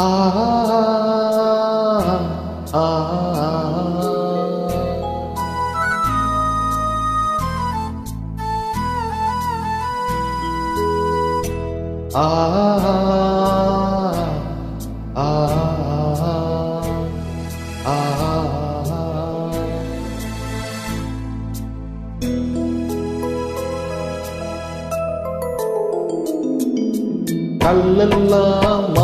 ஆ ஆ ஆ ஆ ஆ கல்லெல்லாம் மாணிக்க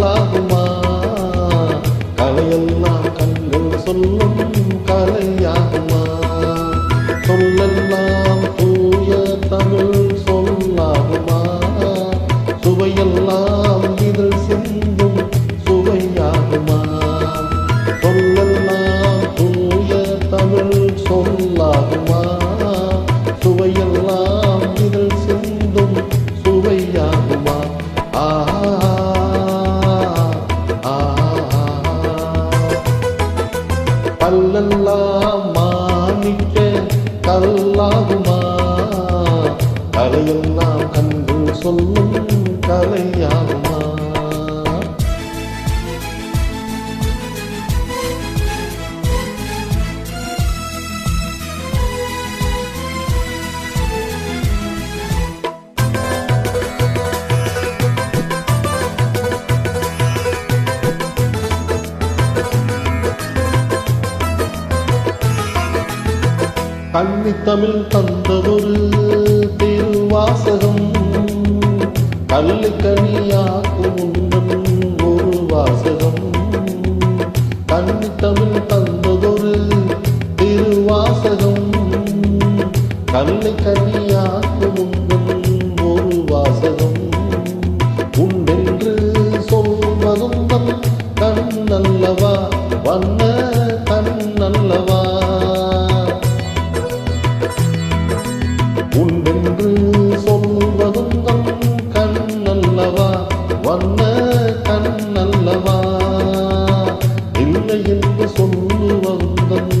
கல்லெல்லாம் மாணிக்க கல்லாகுமா? கலையெல்லாம் கண்டு சொல்லும் கலையாகுமா? கன்னி தமிழ் தந்ததொரு திருவாசகம். கல்லுக்கணியாக்கும் உந்தன் ஒரு வாசகம். கன்னி தமிழ் தந்ததொரு திருவாசகம். கல்லுக்கணியாக்கும் உந்தன் ஒரு வாசகம். உண்டென்று சொல்வதும் தன் என்று சொல்வதும் தன் கண்ணல்லவா? வண்ண கண்ணல்லவா? இல்லை என்று சொல்லுவதும்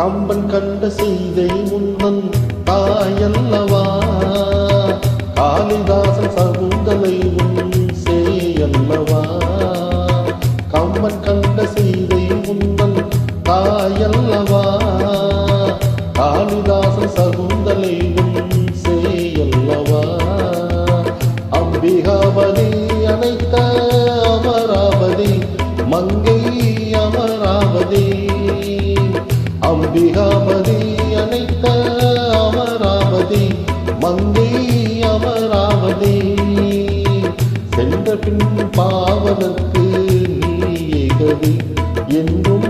அம்பன் கண்ட செய்தை முன்னன் தாயல்லவா? காலிதா அம்பிகாபதி அனைத்த அமராவதி மந்தி அமராவதி. சென்ற பின் பாவனற்கு நீ கதி என்றும்